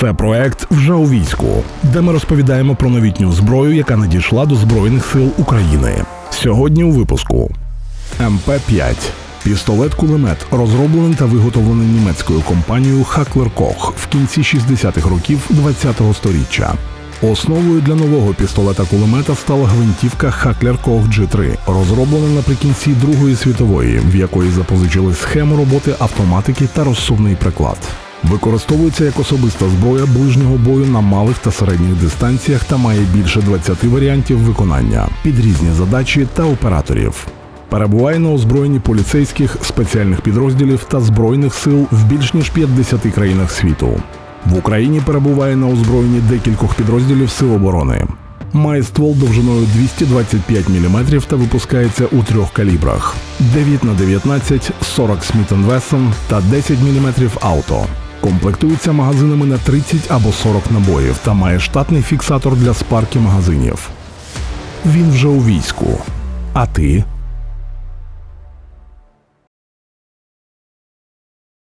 Це проект вже у війську, де ми розповідаємо про новітню зброю, яка надійшла до Збройних сил України. Сьогодні у випуску МП-5. Пістолет-кулемет розроблений та виготовлений німецькою компанією Хаклер Кох в кінці 60-х років ХХ століття. Основою для нового пістолета-кулемета стала гвинтівка Хаклер Кох G3, розроблена наприкінці Другої світової, в якої запозичили схему роботи автоматики та розсувний приклад. Використовується як особиста зброя ближнього бою на малих та середніх дистанціях та має більше 20 варіантів виконання під різні задачі та операторів. Перебуває на озброєнні поліцейських, спеціальних підрозділів та збройних сил в більш ніж 50 країнах світу. В Україні перебуває на озброєнні декількох підрозділів Сил оборони. Має ствол довжиною 225 мм та випускається у трьох калібрах: 9 на 19, 40 Smith Wesson та 10 мм ауто. Комплектується магазинами на 30 або 40 набоїв та має штатний фіксатор для спарки магазинів. Він вже у війську. А ти?